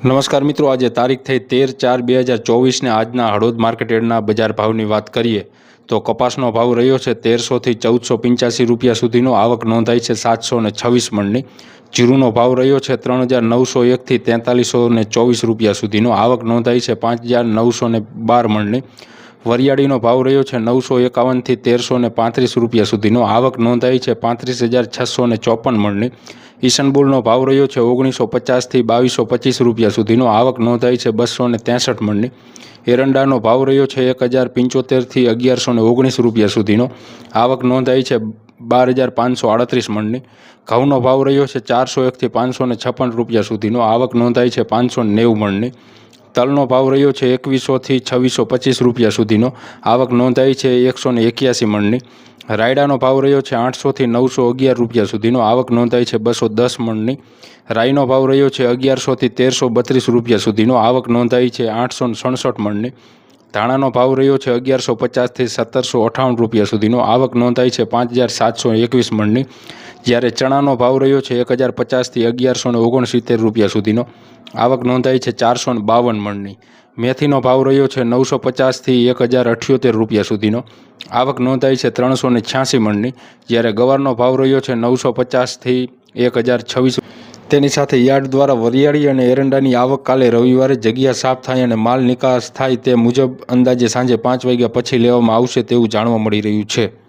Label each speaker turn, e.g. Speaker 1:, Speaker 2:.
Speaker 1: નમસ્કાર મિત્રો, આજે તારીખ થઈ તેર ચાર બે હજાર ચોવીસને આજના હળવદ માર્કેટયાર્ડના બજાર ભાવની વાત કરીએ. તો કપાસનો ભાવ રહ્યો છે તેરસોથી ચૌદસો પંચ્યાસી રૂપિયા સુધીનો, આવક નોંધાઈ છે સાતસો ને છવ્વીસ મણની. જીરુનો ભાવ રહ્યો છે ત્રણ હજાર નવસો એકથી તેતાલીસો ને ચોવીસ રૂપિયા સુધીનો, આવક નોંધાઈ છે પાંચ હજાર નવસો ને બાર મણની. વરિયાળીનો ભાવ રહ્યો છે નવસો એકાવનથી તેરસો ને પાંત્રીસ રૂપિયા સુધીનો. આવક નોંધાઈ છે પાંત્રીસ હજાર છસો ને ચોપન મણની. ઈસનબુલનો ભાવ રહ્યો છે ઓગણીસો પચાસથી બાવીસો પચીસ રૂપિયા સુધીનો. આવક નોંધાઈ છે બસો ને ત્રેસઠ મણની. એરંડાનો ભાવ રહ્યો છે એક હજાર પંચોતેરથી અગિયારસો ને ઓગણીસ રૂપિયા સુધીનો. આવક નોંધાઈ છે બાર હજાર પાંચસો આડત્રીસ મણની. ઘઉંનો ભાવ રહ્યો છે ચારસો એકથી પાંચસો ને છપ્પન રૂપિયા સુધીનો. આવક નોંધાઈ છે પાંચસો નેવું મણની. તલનો ભાવ રહ્યો છે એકવીસોથી છવ્વીસો પચીસ રૂપિયા સુધીનો. આવક નોંધાઈ છે એકસો ને એક્યાસી મણની. રાયડાનો ભાવ રહ્યો છે આઠસોથી નવસો અગિયાર રૂપિયા સુધીનો. આવક નોંધાઈ છે બસો દસ મણની. રાઈનો ભાવ રહ્યો છે અગિયારસોથી તેરસો બત્રીસ રૂપિયા સુધીનો. આવક નોંધાઈ છે આઠસો સડસઠ મણની. ધાણાનો ભાવ રહ્યો છે અગિયારસો પચાસથી સત્તરસો અઠાવન રૂપિયા સુધીનો. આવક નોંધાઈ છે પાંચ હજાર સાતસો એકવીસ મણની. જ્યારે ચણાનો ભાવ રહ્યો છે એક હજાર પચાસથી અગિયારસો ને ઓગણસિત્તેર રૂપિયા સુધીનો. આવક નોંધાઈ છે ચારસો ને બાવન મણની. મેથીનો ભાવ રહ્યો છે નવસો પચાસથી એક હજાર અઠ્યોતેર રૂપિયા સુધીનો. આવક નોંધાઈ છે ત્રણસો ને છ્યાસી મણની. જ્યારે ગવારનો ભાવ રહ્યો છે નવસો પચાસથી એક હજાર છવ્વીસ. તેની સાથે યાર્ડ દ્વારા વરિયાળી અને એરંડાની આવક કાલે રવિવારે જગ્યા સાફ થાય અને માલ નિકાસ થાય તે મુજબ અંદાજે સાંજે પાંચ વાગ્યા પછી લેવામાં આવશે તેવું જાણવા મળી રહ્યું છે.